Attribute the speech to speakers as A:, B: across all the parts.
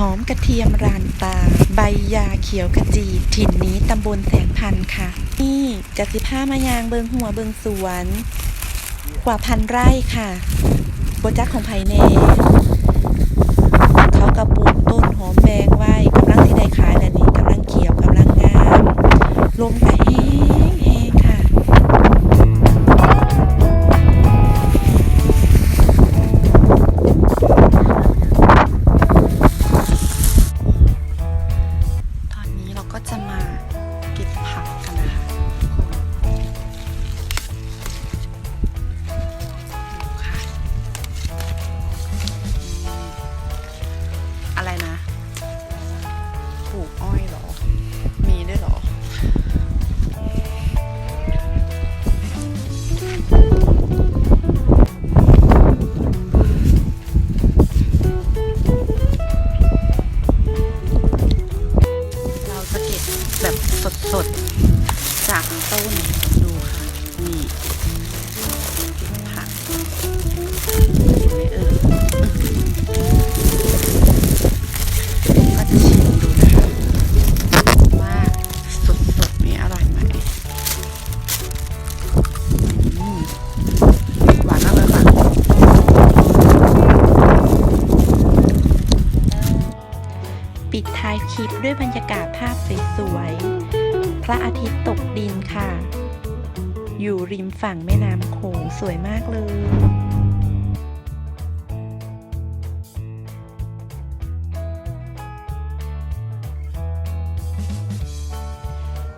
A: หอมกระเทียมรานตา ใบยาเขียวกระจีถิ่นนี้ตำบลแสงพันค่ะ นี่กสิผ้ามายางเบิงหัวเบิงสวน กว่าพันไร่ค่ะโบจักของไผ่เน อน แบบสดๆ จากต้นดูค่ะ ปิดท้ายคลิปด้วยบรรยากาศภาพสวยๆ พระอาทิตย์ตกดินค่ะ อยู่ริมฝั่งแม่น้ำโขงสวยมากเลย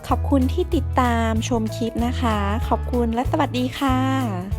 A: ขอบคุณที่ติดตามชมคลิปนะคะ ขอบคุณและสวัสดีค่ะ